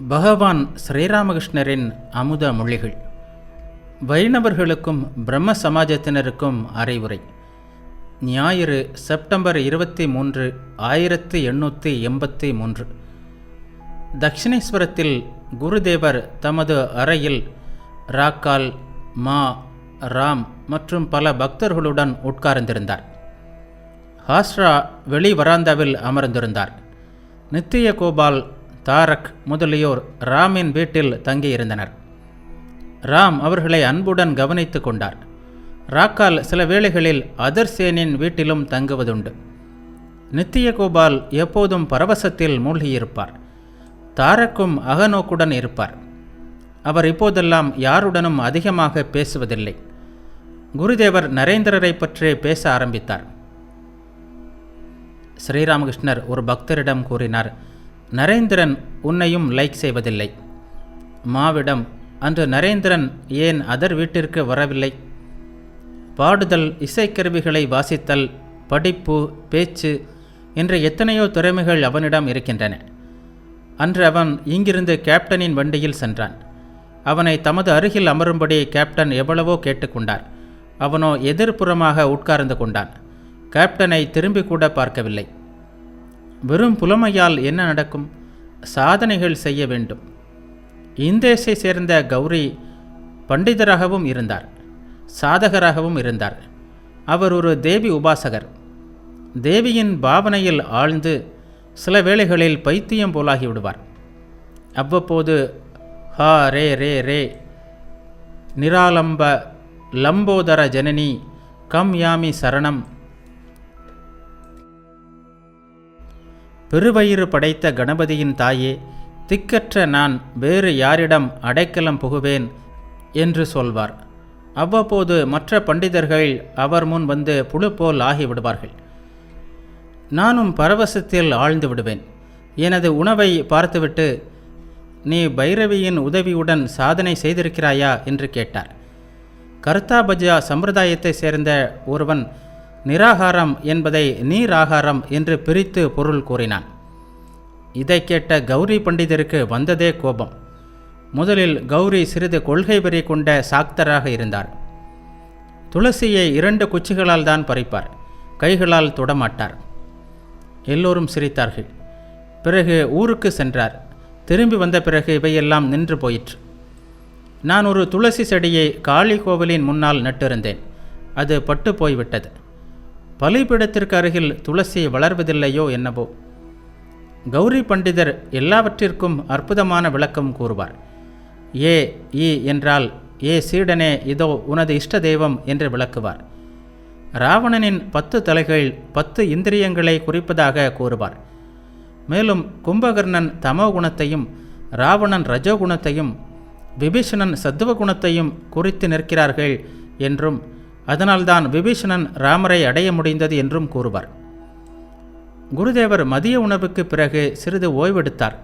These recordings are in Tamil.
பகவான் ஸ்ரீராமகிருஷ்ணரின் அமுத மொழிகள். வைணவர்களுக்கும் பிரம்ம சமாஜத்தினருக்கும் அறிவுரை. ஞாயிறு செப்டம்பர் இருபத்தி மூன்று ஆயிரத்தி எண்ணூற்றி எண்பத்தி மூன்று. தக்ஷிணேஸ்வரத்தில் குருதேவர் தமது அறையில் ராக்கால் மா ராம் மற்றும் பல பக்தர்களுடன் உட்கார்ந்திருந்தார். ஹாஸ்ரா வெளி வராந்தாவில் அமர்ந்திருந்தார். நித்திய கோபால் தாரக் முதலியோர் ராமின் வீட்டில் தங்கியிருந்தனர். ராம் அவர்களை அன்புடன் கவனித்து கொண்டார். ராக்கால் சில வேளைகளில் அதர்சேனின் வீட்டிலும் தங்குவதுண்டு. நித்திய கோபால் எப்போதும் பரவசத்தில் மூழ்கியிருப்பார். தாரக்கும் அகநோக்குடன் இருப்பார். அவர் இப்போதெல்லாம் யாருடனும் அதிகமாக பேசுவதில்லை. குருதேவர் நரேந்திரரை பற்றி பேச ஆரம்பித்தார். ஸ்ரீராமகிருஷ்ணர் ஒரு பக்தரிடம் கூறினார் நரேந்திரன் உன்னையும் லைக் செய்வதில்லை. மாவிடம் அன்று நரேந்திரன் ஏன் அதர் வீட்டிற்கு வரவில்லை? பாடுதல் இசைக்கருவிகளை வாசித்தல் படிப்பு பேச்சு என்ற எத்தனையோ திறமைகள் அவனிடம் இருக்கின்றன. அன்று அவன் இங்கிருந்து கேப்டனின் வண்டியில் சென்றான். அவனை தமது அருகில் அமரும்படி கேப்டன் எவ்வளவோ கேட்டுக்கொண்டார். அவனோ எதிர்ப்புறமாக உட்கார்ந்து கொண்டான். கேப்டனை திரும்பி கூட பார்க்கவில்லை. வெறும் புலமையால் என்ன நடக்கும்? சாதனைகள் செய்ய வேண்டும். இந்தேசை சேர்ந்த கௌரி பண்டிதராகவும் இருந்தார் சாதகராகவும் இருந்தார். அவர் ஒரு தேவி உபாசகர். தேவியின் பாவனையில் ஆழ்ந்து சில வேளைகளில் பைத்தியம் போலாகி விடுவார். அவ்வப்போது ஹா ரே ரே ரே நிராலம்ப லம்போதர ஜனனி கம் யாமி சரணம் பெருவயிறு படைத்த கணபதியின் தாயே திக்கற்ற நான் வேறு யாரிடம் அடைக்கலம் புகுவேன் என்று சொல்வார். அவ்வப்போது மற்ற பண்டிதர்கள் அவர் முன் வந்து புழு போல் ஆகிவிடுவார்கள் நானும் பரவசத்தில் ஆழ்ந்து விடுவேன். எனது உணவை பார்த்துவிட்டு நீ பைரவியின் உதவியுடன் சாதனை செய்திருக்கிறாயா? என்று கேட்டார். கர்த்தாபஜா சம்பிரதாயத்தை சேர்ந்த ஒருவன் நிராகாரம் என்பதை நீராகாரம் என்று பிரித்து பொருள் கூறினான். இதை கேட்ட கௌரி பண்டிதருக்கு வந்ததே கோபம். முதலில் கௌரி சிறிது கொள்கை வெறி கொண்ட சாக்தராக இருந்தார். துளசியை இரண்டு குச்சிகளால் தான் பறிப்பார். கைகளால் தொடமாட்டார். எல்லோரும் சிரித்தார்கள். பிறகு ஊருக்கு சென்றார். திரும்பி வந்த பிறகு இவையெல்லாம் நின்று போயிற்று. நான் ஒரு துளசி செடியை காளி கோவிலின் முன்னால் நட்டிருந்தேன். அது பட்டு போய்விட்டது. பலிபீடத்திற்கு அருகில் துளசி வளர்வதில்லையோ என்னவோ. கௌரி பண்டிதர் எல்லாவற்றிற்கும் அற்புதமான விளக்கம் கூறுவார். ஏ ஈ என்றால் ஏ சீடனே இதோ உனது இஷ்ட தெய்வம் என்று விளக்குவார். ராவணனின் பத்து தலைகள் பத்து இந்திரியங்களை குறிப்பதாக கூறுவார். மேலும் கும்பகர்ணன் தமோ குணத்தையும் ராவணன் ரஜோகுணத்தையும் விபீஷணன் சத்துவ குணத்தையும் குறித்து நிற்கிறார்கள் என்றும் அதனால்தான் விபீஷணன் ராமரை அடைய முடிந்தது என்றும் கூறுவார். குருதேவர் மதிய உணவுக்கு பிறகு சிறிது ஓய்வெடுத்தார்.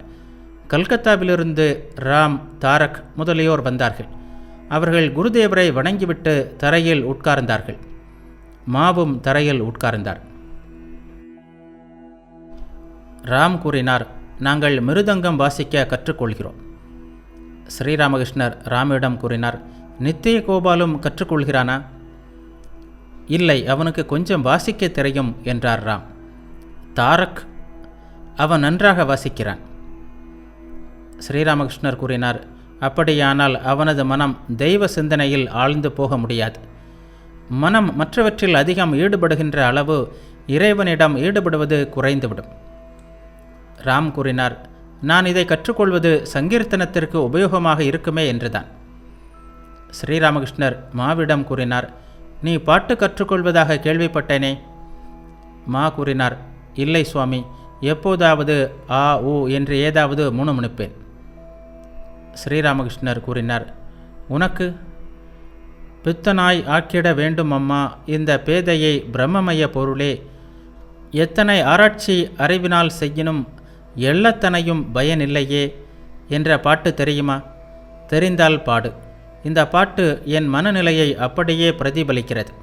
கல்கத்தாவிலிருந்து ராம் தாரக் முதலியோர் வந்தார்கள். அவர்கள் குருதேவரை வணங்கிவிட்டு தரையில் உட்கார்ந்தார்கள். மாவும் தரையில் உட்கார்ந்தார். ராம் கூறினார் நாங்கள் மிருதங்கம் வாசிக்க கற்றுக்கொள்கிறோம். ஸ்ரீராமகிருஷ்ணர் ராமிடம் கூறினார் நித்திய கோபாலும் கற்றுக்கொள்கிறானா? இல்லை அவனுக்கு கொஞ்சம் வாசிக்க தெரியும் என்றார் ராம். தாரக் அவன் நன்றாக வாசிக்கிறான். ஸ்ரீராமகிருஷ்ணர் கூறினார் அப்படியானால் அவனது மனம் தெய்வ சிந்தனையில் ஆழ்ந்து போக முடியாது. மனம் மற்றவற்றில் அதிகம் ஈடுபடுகின்ற அளவு இறைவனிடம் ஈடுபடுவது குறைந்துவிடும். ராம் கூறினார் நான் இதை கற்றுக்கொள்வது சங்கீர்த்தனத்திற்கு உபயோகமாக இருக்குமே என்றுதான். ஸ்ரீராமகிருஷ்ணர் மாவிடம் கூறினார் நீ பாட்டு கற்றுக்கொள்வதாக கேள்விப்பட்டேனே? மா கூறினார் இல்லை சுவாமி எப்போதாவது ஆ ஊ என்று ஏதாவது முணுமுணுப்பேன். ஸ்ரீராமகிருஷ்ணர் கூறினார் உனக்கு? பித்தனாய் ஆக்கிட வேண்டும் அம்மா இந்த பேதையை பிரம்மமய பொருளே. எத்தனை ஆராய்ச்சி அறிவினால் செய்யினும் எள்ளத்தனையும் பயனில்லையே என்ற பாட்டு தெரியுமா? தெரிந்தால் பாடு. இந்த பாட்டு என் மனநிலையை அப்படியே பிரதிபலிக்கிறது.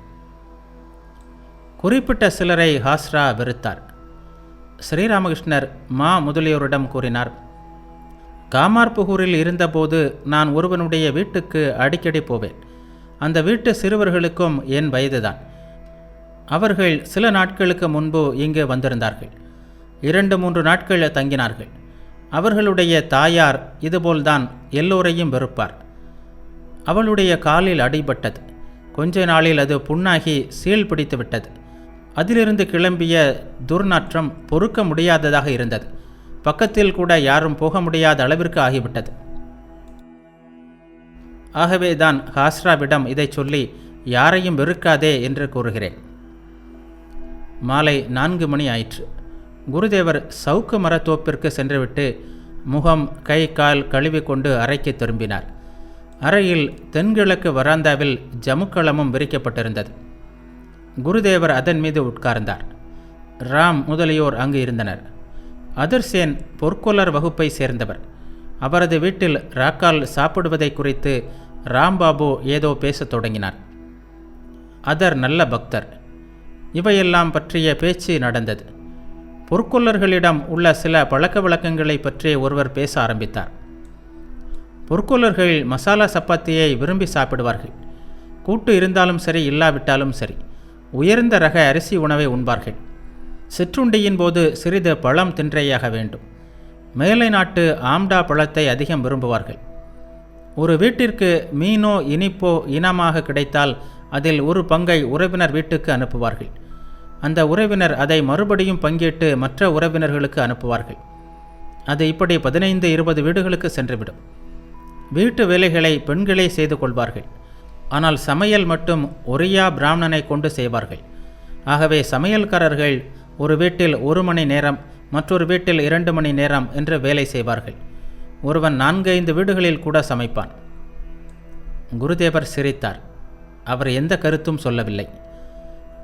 குறிப்பிட்ட சிலரை ஹாஸ்ரா வெறுத்தார். ஸ்ரீராமகிருஷ்ணர் மா முதலியோரிடம் கூறினார் காமார்புகூரில் இருந்தபோது நான் ஒருவனுடைய வீட்டுக்கு அடிக்கடி போவேன். அந்த வீட்டு சிறுவர்களுக்கும் என் வயதுதான். அவர்கள் சில நாட்களுக்கு முன்பு இங்கு வந்திருந்தார்கள். இரண்டு மூன்று நாட்கள் தங்கினார்கள். அவர்களுடைய தாயார் இதுபோல்தான் எல்லோரையும் வெறுப்பார். அவளுடைய காலில் அடிபட்டது. கொஞ்ச நாளில் அது புண்ணாகி சீல் பிடித்து விட்டது அதிலிருந்து கிளம்பிய துர்நாற்றம் பொறுக்க முடியாததாக இருந்தது. பக்கத்தில் கூட யாரும் போக முடியாத அளவிற்கு ஆகிவிட்டது. ஆகவே தான் ஹாஸ்ராவிடம் இதை சொல்லி யாரையும் வெறுக்காதே என்று கூறுகிறேன். மாலை நான்கு மணி ஆயிற்று. குருதேவர் சவுக்கு மரத்தோப்பிற்கு சென்றுவிட்டு முகம் கை கால் கழுவி கொண்டு அறைக்கு திரும்பினார். அறையில் தென்கிழக்கு வராந்தாவில் ஜமுக்களமும் விரிக்கப்பட்டிருந்தது. குருதேவர் அதன் மீது உட்கார்ந்தார். ராம் முதலியோர் அங்கு இருந்தனர். அதர்சேன் பொற்கொலர் வகுப்பை சேர்ந்தவர். அவரது வீட்டில் ராக்கால் சாப்பிடுவதை குறித்து ராம்பாபு ஏதோ பேசத் தொடங்கினார். அதர் நல்ல பக்தர். இவையெல்லாம் பற்றிய பேச்சு நடந்தது. பொற்கொல்லர்களிடம் உள்ள சில பழக்க வழக்கங்களை பற்றி ஒருவர் பேச ஆரம்பித்தார். பொற்கொல்லர்கள் மசாலா சப்பாத்தியை விரும்பி சாப்பிடுவார்கள். கூட்டு இருந்தாலும் சரி இல்லாவிட்டாலும் சரி. உயர்ந்த ரக அரிசி உணவை உண்பார்கள். சிற்றுண்டியின் போது சிறிது பழம் தின்றையாக வேண்டும். மேலை நாட்டு ஆம்டா பழத்தை அதிகம் விரும்புவார்கள். ஒரு வீட்டிற்கு மீனோ இனிப்போ இனமாக கிடைத்தால் அதில் ஒரு பங்கை உறவினர் வீட்டுக்கு அனுப்புவார்கள். அந்த உறவினர் அதை மறுபடியும் பங்கிட்டு மற்ற உறவினர்களுக்கு அனுப்புவார்கள். அது இப்படி பதினைந்து இருபது வீடுகளுக்கு சென்றுவிடும். வீட்டு வேலைகளை பெண்களே செய்து கொள்வார்கள். ஆனால் சமையல் மட்டும் ஒரியா பிராமணனை கொண்டு செய்வார்கள். ஆகவே சமையல்காரர்கள் ஒரு வீட்டில் ஒரு மணி நேரம் மற்றொரு வீட்டில் இரண்டு மணி நேரம் என்று வேலை செய்வார்கள். ஒருவன் நான்கு ஐந்து வீடுகளில் கூட சமைப்பான். குருதேவர் சிரித்தார். அவர் எந்த கருத்தும் சொல்லவில்லை.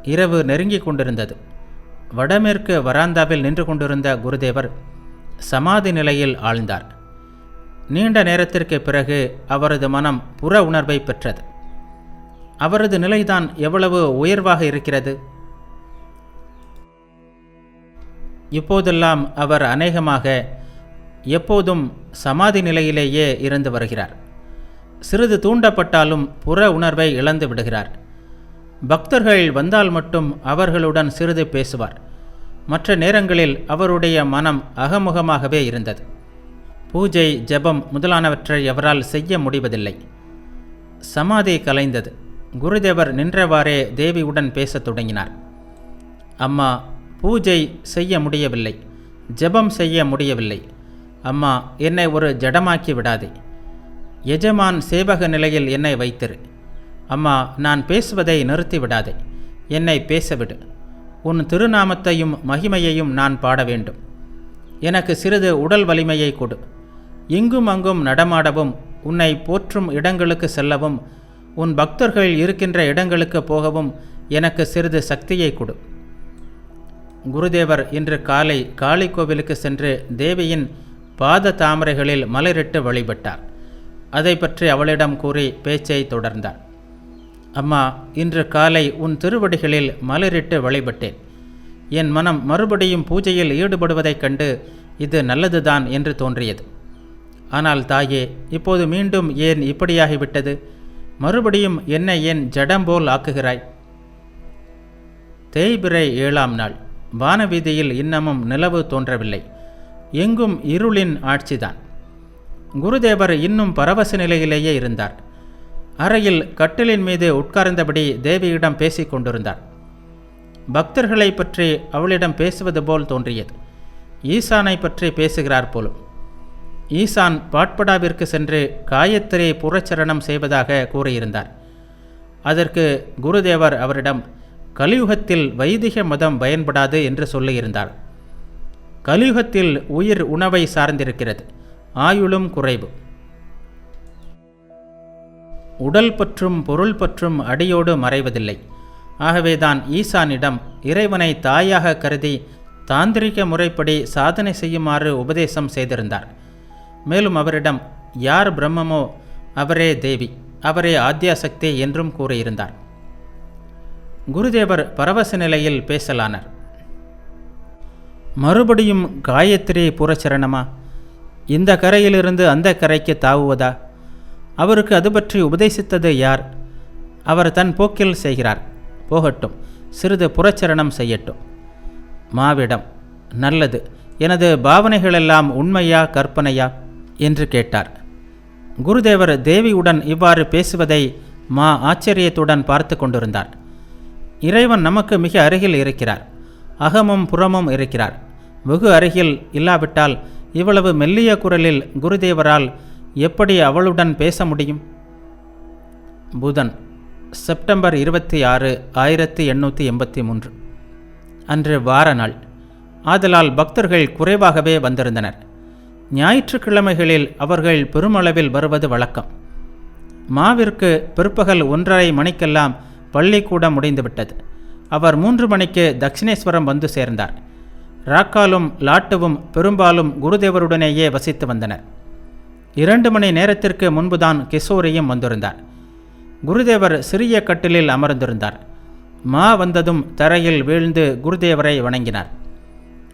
இரவு நெருங்கிக் கொண்டிருந்தது. வடமேற்கு வராந்தாவில் நின்று கொண்டிருந்த குருதேவர் சமாதி நிலையில் ஆழ்ந்தார். நீண்ட நேரத்திற்கு பிறகு அவரது மனம் புற உணர்வை பெற்றது. அவரது நிலைதான் எவ்வளவு உயர்வாக இருக்கிறது? இப்போதெல்லாம் அவர் அநேகமாக எப்போதும் சமாதி நிலையிலேயே இருந்து வருகிறார். சிறிது தூண்டப்பட்டாலும் புற உணர்வை இழந்து விடுகிறார். பக்தர்கள் வந்தால் மட்டும் அவர்களுடன் சிறிது பேசுவார். மற்ற நேரங்களில் அவருடைய மனம் அகமுகமாகவே இருந்தது. பூஜை ஜெபம் முதலானவற்றை அவரால் செய்ய முடிவதில்லை. சமாதி கலைந்தது. குருதேவர் நின்றவாறே தேவியுடன் பேசத் தொடங்கினார். அம்மா பூஜை செய்ய முடியவில்லை. ஜெபம் செய்ய முடியவில்லை. அம்மா என்னை ஒரு ஜடமாக்கி விடாதே. எஜமான் சேவக நிலையில் என்னை வைத்திரு. அம்மா நான் பேசுவதை நிறுத்தி விடாதே. என்னை பேசவிடு. உன் திருநாமத்தையும் மகிமையையும் நான் பாட வேண்டும். எனக்கு சிறிது உடல் வலிமையை கொடு. இங்கும் அங்கும் நடமாடவும் உன்னை போற்றும் இடங்களுக்கு செல்லவும் உன் பக்தர்கள் இருக்கின்ற இடங்களுக்கு போகவும் எனக்கு சிறிது சக்தியை கொடு. குருதேவர் இன்று காலை காளி கோவிலுக்கு சென்று தேவியின் பாத தாமரைகளில் மலரிட்டு வழிபட்டார். அதை பற்றி அவளிடம் கூறி பேச்சை தொடர்ந்தார். அம்மா இன்று காலை உன் திருவடிகளில் மலரிட்டு வழிபட்டேன். என் மனம் மறுபடியும் பூஜையில் ஈடுபடுவதைக் கண்டு இது நல்லதுதான் என்று தோன்றியது. ஆனால் தாயே இப்போது மீண்டும் ஏன் இப்படியாகிவிட்டது? மறுபடியும் என்னை என் ஜடம்போல் ஆக்குகிறாய். தேய்பிறை ஏழாம் நாள். வானவீதியில் இன்னமும் நிலவு தோன்றவில்லை. எங்கும் இருளின் ஆட்சிதான். குருதேவர் இன்னும் பரவச நிலையிலேயே இருந்தார். அறையில் கட்டிலின் மீது உட்கார்ந்தபடி தேவியிடம் பேசிக் கொண்டிருந்தார். பக்தர்களை பற்றி அவளிடம் பேசுவது போல் தோன்றியது. ஈசானை பற்றி பேசுகிறார் போலும். ஈசான் பாட்படாவிற்கு சென்று காயத்ரி புறச்சரணம் செய்வதாக கூறியிருந்தார். அதற்கு குருதேவர் அவரிடம் கலியுகத்தில் வைதிக மதம் பயன்படாது என்று சொல்லியிருந்தார். கலியுகத்தில் உயிர் உணவை சார்ந்திருக்கிறது. ஆயுளும் குறைவு. உடல் பற்றும் பொருள் பற்றும் அடியோடு மறைவதில்லை. ஆகவேதான் ஈசானிடம் இறைவனை தாயாக கருதி தாந்திரிக முறைப்படி சாதனை செய்யுமாறு உபதேசம் செய்திருந்தார். மேலும் அவரிடம் யார் பிரம்மமோ அவரே தேவி அவரே ஆத்யாசக்தி என்றும் கூறியிருந்தார். குருதேவர் பரவச நிலையில் பேசலானார். மறுபடியும் காயத்ரி புறச்சரணமா? இந்த கரையிலிருந்து அந்த கரைக்கு தாவுவதா? அவருக்கு அது பற்றி உபதேசித்தது யார்? அவர் தன் போக்கில் செய்கிறார். போகட்டும் சிறிது புறச்சரணம் செய்யட்டும். மாவிடம் நல்லது எனது பாவனைகளெல்லாம் உண்மையா கற்பனையா? என்று கேட்டார். குருதேவர் தேவியுடன் இவ்வாறு பேசுவதை மா ஆச்சரியத்துடன் பார்த்து கொண்டிருந்தார். இறைவன் நமக்கு மிக அருகில் இருக்கிறார். அகமும் புறமும் இருக்கிறார். வெகு அருகில் இல்லாவிட்டால் இவ்வளவு மெல்லிய குரலில் குருதேவரால் எப்படி அவளுடன் பேச முடியும்? புதன் செப்டம்பர் இருபத்தி ஆறு ஆயிரத்தி எண்ணூற்றி எண்பத்தி மூன்று. அன்று வார நாள். ஆதலால் பக்தர்கள் குறைவாகவே வந்திருந்தனர். ஞாயிற்றுக்கிழமைகளில் அவர்கள் பெருமளவில் வருவது வழக்கம். மாவிற்கு பிற்பகல் ஒன்றரை மணிக்கெல்லாம் பள்ளிக்கூடம் முடிந்துவிட்டது. அவர் மூன்று மணிக்கு தட்சிணேஸ்வரம் வந்து சேர்ந்தார். ராக்காலும் லாட்டுவும் பெரும்பாலும் குருதேவருடனேயே வசித்து வந்தனர். இரண்டு மணி நேரத்திற்கு முன்புதான் கிஷோரியும் வந்திருந்தார். குருதேவர் சிறிய கட்டிலில் அமர்ந்திருந்தார். மா வந்ததும் தரையில் வீழ்ந்து குருதேவரை வணங்கினார்.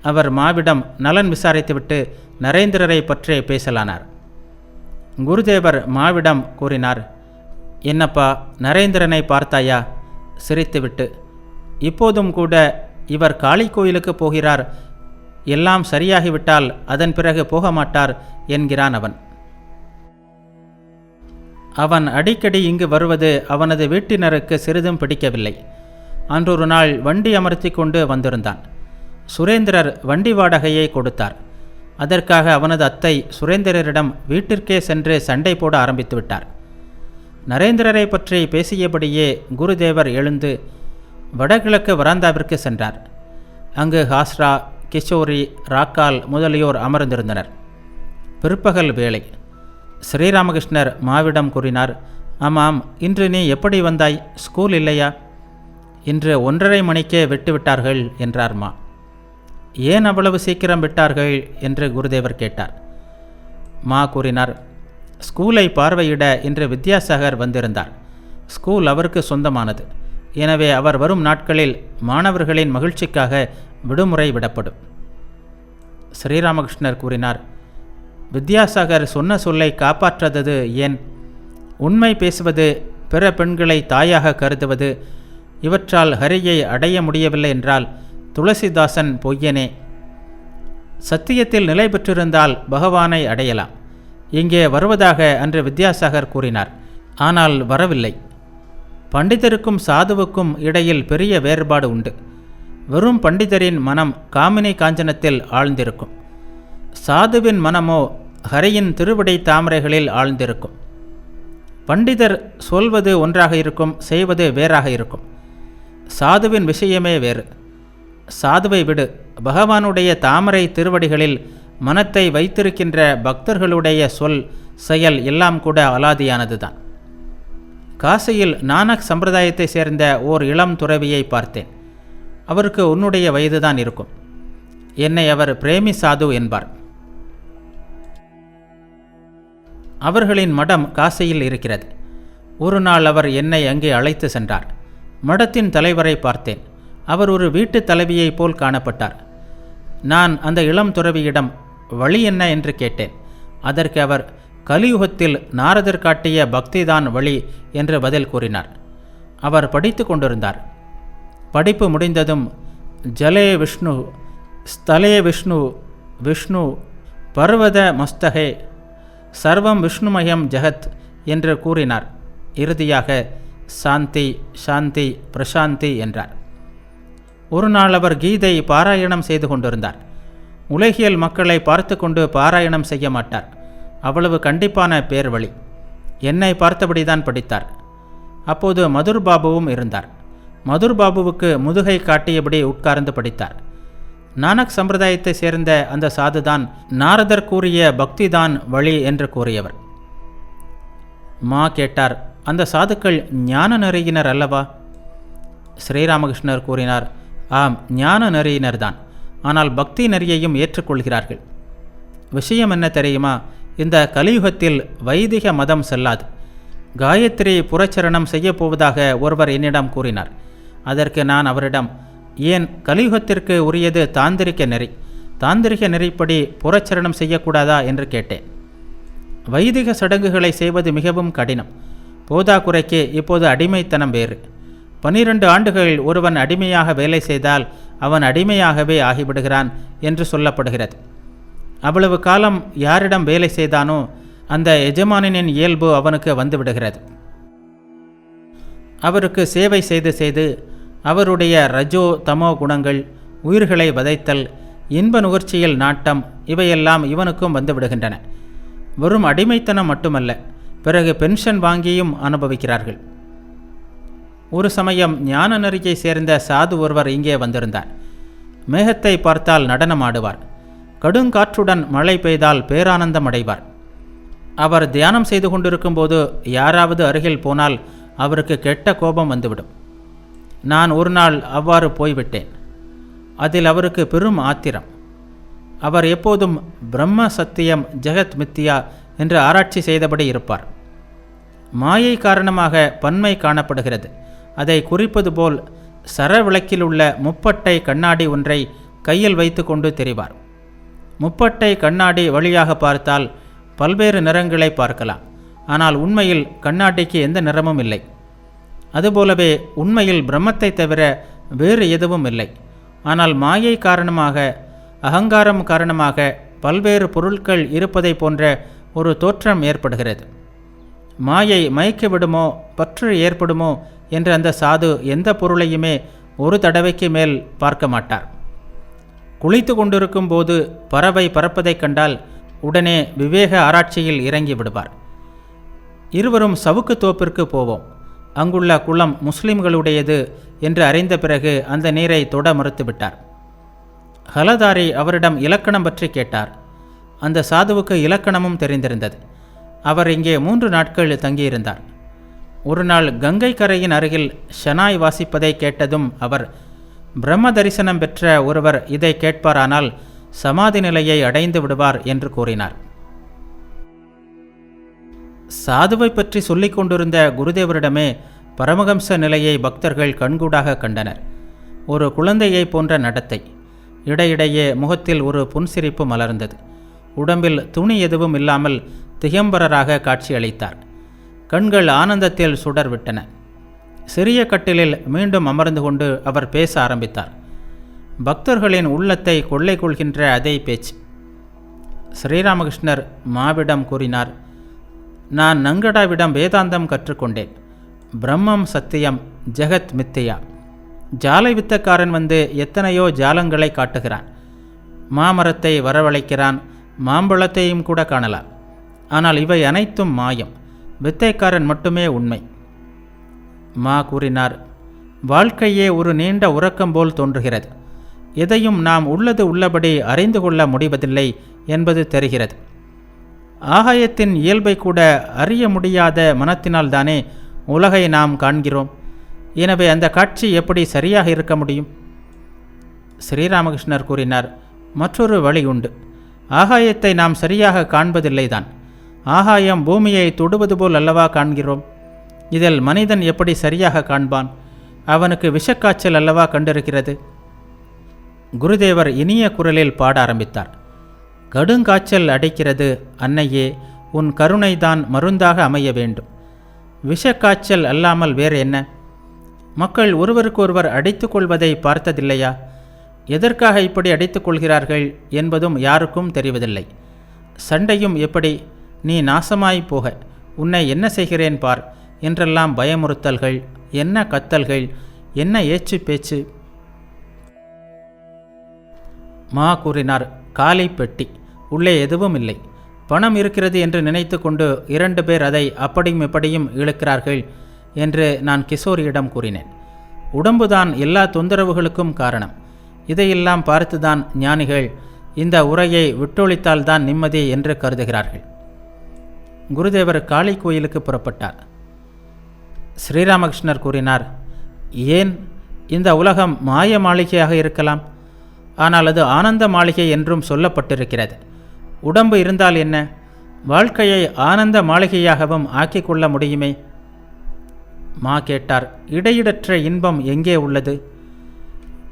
அவர் மாவிடம் நலன் விசாரித்துவிட்டு நரேந்திரரை பற்றி பேசலானார். குருதேவர் மாவிடம் கூறினார் என்னப்பா நரேந்திரனை பார்த்தாயா? சிரித்துவிட்டு இப்போதும் கூட இவர் காளி கோயிலுக்கு போகிறார். எல்லாம் சரியாகிவிட்டால் அதன் பிறகு போக மாட்டார் என்கிறான் அவன். அவன் அடிக்கடி இங்கு வருவது அவனது வீட்டினருக்கு சிறிதும் பிடிக்கவில்லை. அன்றொரு நாள் வண்டி அமர்த்தி கொண்டு வந்திருந்தான். சுரேந்திரர் வண்டி வாடகையை கொடுத்தார். அதற்காக அவனது அத்தை சுரேந்திரரிடம் வீட்டிற்கே சென்று சண்டை போட ஆரம்பித்து விட்டார். நரேந்திரரை பற்றி பேசியபடியே குருதேவர் எழுந்து வடகிழக்கு வராந்தாவிற்கு சென்றார். அங்கு ஹாஸ்ரா கிஷோரி ராக்கால் முதலியோர் அமர்ந்திருந்தனர். பிற்பகல் வேளை. ஸ்ரீராமகிருஷ்ணர் மாவிடம் கூறினார் ஆமாம் இன்று நீ எப்படி வந்தாய்? ஸ்கூல் இல்லையா? இன்று ஒன்றரை மணிக்கே விட்டுவிட்டார்கள் என்றார் மா. ஏன் அவ்வளவு சீக்கிரம் விட்டார்கள்? என்று குருதேவர் கேட்டார். மா கூறினார் ஸ்கூலை பார்வையிட இன்று வித்யாசாகர் வந்திருந்தார். ஸ்கூல் அவருக்கு சொந்தமானது. எனவே அவர் வரும் நாட்களில் மாணவர்களின் மகிழ்ச்சிக்காக விடுமுறை விடப்படும். ஸ்ரீராமகிருஷ்ணர் கூறினார் வித்யாசாகர் சொன்ன சொல்லை காப்பாற்றாதது ஏன்? உண்மை பேசுவது பிற பெண்களை தாயாக கருதுவது இவற்றால் ஹரியை அடைய முடியவில்லை என்றால் துளசிதாசன் பொய்யனே. சத்தியத்தில் நிலை பெற்றிருந்தால் பகவானை அடையலாம். இங்கே வருவதாக அன்று வித்யாசாகர் கூறினார். ஆனால் வரவில்லை. பண்டிதருக்கும் சாதுவுக்கும் இடையில் பெரிய வேறுபாடு உண்டு. வெறும் பண்டிதரின் மனம் காமினி காஞ்சனத்தில் ஆழ்ந்திருக்கும். சாதுவின் மனமோ ஹரியின் திருவிடை தாமரைகளில் ஆழ்ந்திருக்கும். பண்டிதர் சொல்வது ஒன்றாக இருக்கும் செய்வது வேறாக இருக்கும். சாதுவின் விஷயமே வேறு. சாதுவை விடு. பகவானுடைய தாமரை திருவடிகளில் மனத்தை வைத்திருக்கின்ற பக்தர்களுடைய சொல் செயல் எல்லாம் கூட அலாதியானதுதான். காசியில் நானக் சம்பிரதாயத்தை சேர்ந்த ஓர் இளம் துறவியை பார்த்தேன். அவருக்கு உன்னுடைய வயதுதான் இருக்கும். என்னை அவர் பிரேமி சாது என்பார். அவர்களின் மடம் காசியில் இருக்கிறது. ஒரு நாள் அவர் என்னை அங்கே அழைத்து சென்றார். மடத்தின் தலைவரை பார்த்தேன். அவர் ஒரு வீட்டு தலைவியைப் போல் காணப்பட்டார். நான் அந்த இளம் துறவியிடம் வழி என்ன என்று கேட்டேன். அதற்கு அவர் கலியுகத்தில் நாரதர் காட்டிய பக்திதான் வழி என்று பதில் கூறினார். அவர் படித்து கொண்டிருந்தார். படிப்பு முடிந்ததும் ஜலே விஷ்ணு ஸ்தலே விஷ்ணு விஷ்ணு பர்வத மஸ்தகே சர்வம் விஷ்ணுமயம் ஜெகத் என்று கூறினார். இறுதியாக சாந்தி சாந்தி பிரசாந்தி என்றார். ஒரு நாள் அவர் கீதை பாராயணம் செய்து கொண்டிருந்தார். உலகியல் மக்களை பார்த்து கொண்டு பாராயணம் செய்ய மாட்டார். அவ்வளவு கண்டிப்பான பேர் வழி என்னை பார்த்தபடிதான் படித்தார். அப்போது மதுர் பாபுவும் இருந்தார். மதுர் பாபுவுக்கு முதுகை காட்டியபடி உட்கார்ந்து படித்தார். நானக் சம்பிரதாயத்தை சேர்ந்த அந்த சாதுதான் நாரதர் கூறிய பக்திதான் வழி என்று கூறியவர். மா கேட்டார் அந்த சாதுக்கள் ஞான நெறியினர் அல்லவா? ஸ்ரீராமகிருஷ்ணர் கூறினார் ஆம் ஞான நெறியினர்தான். ஆனால் பக்தி நெறியையும் ஏற்றுக்கொள்கிறார்கள். விஷயம் என்ன தெரியுமா? இந்த கலியுகத்தில் வைதிக மதம் செல்லாது. காயத்ரி புறச்சரணம் செய்யப்போவதாக ஒருவர் என்னிடம் கூறினார். அதற்கு நான் அவரிடம் ஏன் கலியுகத்திற்கு உரியது தாந்திரிக்க நெறி? தாந்திரிக நெறிப்படி புறச்சரணம் செய்யக்கூடாதா? என்று கேட்டேன். வைதிக சடங்குகளை செய்வது மிகவும் கடினம். போதாக்குறைக்கு இப்போது அடிமைத்தனம் வேறு. பனிரெண்டு ஆண்டுகள் ஒருவன் அடிமையாக வேலை செய்தால் அவன் அடிமையாகவே ஆகிவிடுகிறான் என்று சொல்லப்படுகிறது. அவ்வளவு காலம் யாரிடம் வேலை செய்தானோ அந்த எஜமானினின் இயல்பு அவனுக்கு வந்துவிடுகிறது. அவருக்கு சேவை செய்து செய்து அவருடைய ரஜோ தமோ குணங்கள் உயிர்களை வதைத்தல் இன்ப நுகர்ச்சியில் நாட்டம் இவையெல்லாம் இவனுக்கும் வந்துவிடுகின்றன. வெறும் அடிமைத்தனம் மட்டுமல்ல பிறகு பென்ஷன் வாங்கியும் அனுபவிக்கிறார்கள். ஒரு சமயம் ஞான நெறியை சேர்ந்த சாது ஒருவர் இங்கே வந்திருந்தார். மேகத்தை பார்த்தால் நடனமாடுவார். கடுங்காற்றுடன் மழை பெய்தால் பேரானந்தம் அடைவார் அவர் தியானம் செய்து கொண்டிருக்கும்போது யாராவது அருகில் போனால் அவருக்கு கெட்ட கோபம் வந்துவிடும். நான் ஒரு நாள் அவ்வாறு போய்விட்டேன். அதில் அவருக்கு பெரும் ஆத்திரம். அவர் எப்போதும் பிரம்ம சத்தியம் ஜெகத் மித்தியா என்று ஆராய்ச்சி செய்தபடி இருப்பார். மாயை காரணமாக பன்மை காணப்படுகிறது. அதை குறிப்பது போல் சரவிளக்கில் உள்ள முப்பட்டை கண்ணாடி ஒன்றை கையில் வைத்து கொண்டு தெரிவார். முப்பட்டை கண்ணாடி வழியாக பார்த்தால் பல்வேறு நிறங்களை பார்க்கலாம். ஆனால் உண்மையில் கண்ணாடிக்கு எந்த நிறமும் இல்லை. அதுபோலவே உண்மையில் பிரம்மத்தை தவிர வேறு எதுவும் இல்லை. ஆனால் மாயை காரணமாக அகங்காரம் காரணமாக பல்வேறு பொருட்கள் இருப்பதை போன்ற ஒரு தோற்றம் ஏற்படுகிறது. மாயை மயக்கிவிடுமோ பற்று ஏற்படுமோ என்று அந்த சாது எந்த பொருளையுமே ஒரு தடவைக்கு மேல் பார்க்க மாட்டார். குளித்து கொண்டிருக்கும் போது பறவை பறப்பதைக் கண்டால் உடனே விவேக ஆராய்ச்சியில் இறங்கி விடுவார். இருவரும் சவுக்கு தோப்பிற்கு போவோம். அங்குள்ள குளம் முஸ்லிம்களுடையது என்று அறிந்த பிறகு அந்த நீரை தொட மறுத்துவிட்டார். ஹலதாரி அவரிடம் இலக்கணம் பற்றி கேட்டார். அந்த சாதுவுக்கு இலக்கணமும் தெரிந்திருந்தது. அவர் இங்கே மூன்று நாட்கள் தங்கியிருந்தார். ஒரு நாள் கங்கை கரையின் அருகில் ஷனாய் வாசிப்பதை கேட்டதும் அவர் பிரம்ம தரிசனம் பெற்ற ஒருவர் இதை கேட்பாரானால் சமாதி நிலையை அடைந்து விடுவார் என்று கூறினார். சாதுவை பற்றி சொல்லிக் கொண்டிருந்த குருதேவரிடமே பரமஹம்ச நிலையை பக்தர்கள் கண்கூடாக கண்டனர். ஒரு குழந்தையைப் போன்ற நடத்தை. இடையிடையே முகத்தில் ஒரு புன்சிரிப்பு மலர்ந்தது. உடம்பில் துணி எதுவும் இல்லாமல் திகம்பரராக காட்சியளித்தார். கண்கள் ஆனந்தத்தில் சுடர் விட்டன சிறிய கட்டிலில் மீண்டும் அமர்ந்து கொண்டு அவர் பேச ஆரம்பித்தார். பக்தர்களின் உள்ளத்தை கொள்ளை கொள்கின்ற அதே பேச்சு. ஸ்ரீராமகிருஷ்ணர் மாவிடம் கூறினார் நான் நங்கடாவிடம் வேதாந்தம் கற்றுக்கொண்டேன். பிரம்மம் சத்தியம் ஜெகத் மித்தியா. ஜாலை வித்தக்காரன் வந்து எத்தனையோ ஜாலங்களை காட்டுகிறான். மாமரத்தை வரவழைக்கிறான். மாம்பழத்தையும் கூட காணலாம். ஆனால் இவை அனைத்தும் மாயம். வித்தைக்காரன் மட்டுமே உண்மை. மா கூறினார் வாழ்க்கையே ஒரு நீண்ட உறக்கம் போல் தோன்றுகிறது. எதையும் நாம் உள்ளது உள்ளபடி அறிந்து கொள்ள முடிவதில்லை என்பது தெரிகிறது. ஆகாயத்தின் இயல்பை கூட அறிய முடியாத மனத்தினால்தானே உலகை நாம் காண்கிறோம். எனவே அந்த காட்சி எப்படி சரியாக இருக்க முடியும்? ஸ்ரீராமகிருஷ்ணர் கூறினார் மற்றொரு வழி உண்டு. ஆகாயத்தை நாம் சரியாக காண்பதில்லைதான். ஆகாயம் பூமியை தொடுவது போல் அல்லவா காண்கிறோம்? இதில் மனிதன் எப்படி சரியாக காண்பான்? அவனுக்கு விஷக்காய்ச்சல் அல்லவா கண்டிருக்கிறது? குருதேவர் இனிய குரலில் பாட ஆரம்பித்தார். கடுங்காய்ச்சல் அடைக்கிறது அன்னையே உன் கருணைதான் மருந்தாக அமைய வேண்டும். விஷக்காய்ச்சல் அல்லாமல் வேறு என்ன? மக்கள் ஒருவருக்கொருவர் அடித்துக் கொள்வதை பார்த்ததில்லையா? எதற்காக இப்படி அடித்துக் கொள்கிறார்கள் என்பதும் யாருக்கும் தெரிவதில்லை. சண்டையும் எப்படி நீ நாசமாய் போக உன்னை என்ன செய்கிறேன் பார் என்றெல்லாம் பயமுறுத்தல்கள் என்ன கத்தல்கள் என்ன ஏச்சு பேச்சு. மா கூறினார் காலை பெட்டி உள்ளே எதுவும் இல்லை. பணம் இருக்கிறது என்று நினைத்து கொண்டு இரண்டு பேர் அதை அப்படியும் இப்படியும் இழுக்கிறார்கள் என்று நான் கிஷோரியிடம் கூறினேன். உடம்புதான் எல்லா தொந்தரவுகளுக்கும் காரணம். இதையெல்லாம் பார்த்துதான் ஞானிகள் இந்த உரையை விட்டொழித்தால்தான் நிம்மதி என்று கருதுகிறார்கள். குருதேவர் காளி கோயிலுக்கு புறப்பட்டார். ஸ்ரீராமகிருஷ்ணர் கூறினார் ஏன்? இந்த உலகம் மாய மாளிகையாக இருக்கலாம். ஆனால் அது ஆனந்த மாளிகை என்றும் சொல்லப்பட்டிருக்கிறது. உடம்பு இருந்தால் என்ன? வாழ்க்கையை ஆனந்த மாளிகையாகவும் ஆக்கிக்கொள்ள முடியுமே? மா கேட்டார் இடையிடற்ற இன்பம் எங்கே உள்ளது?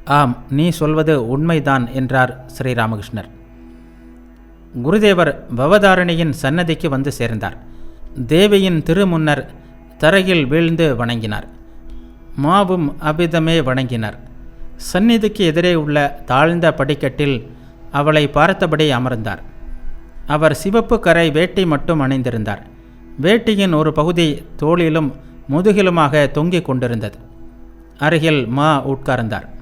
ஆம் நீ சொல்வது உண்மைதான் என்றார் ஸ்ரீராமகிருஷ்ணர். குருதேவர் பவதாரணியின் சன்னதிக்கு வந்து சேர்ந்தார். தேவியின் திருமுன்னர் தரையில் வீழ்ந்து வணங்கினார். மாவும் அபிதமே வணங்கினார். சந்நிதிக்கு எதிரே உள்ள தாழ்ந்த படிக்கட்டில் அவளை பார்த்தபடி அமர்ந்தார். அவர் சிவப்பு கரை வேட்டி மட்டும் அணிந்திருந்தார். வேட்டியின் ஒரு பகுதி தோளிலும் முதுகிலுமாக தொங்கிக் கொண்டிருந்தது. அருகில் மா உட்கார்ந்தார்.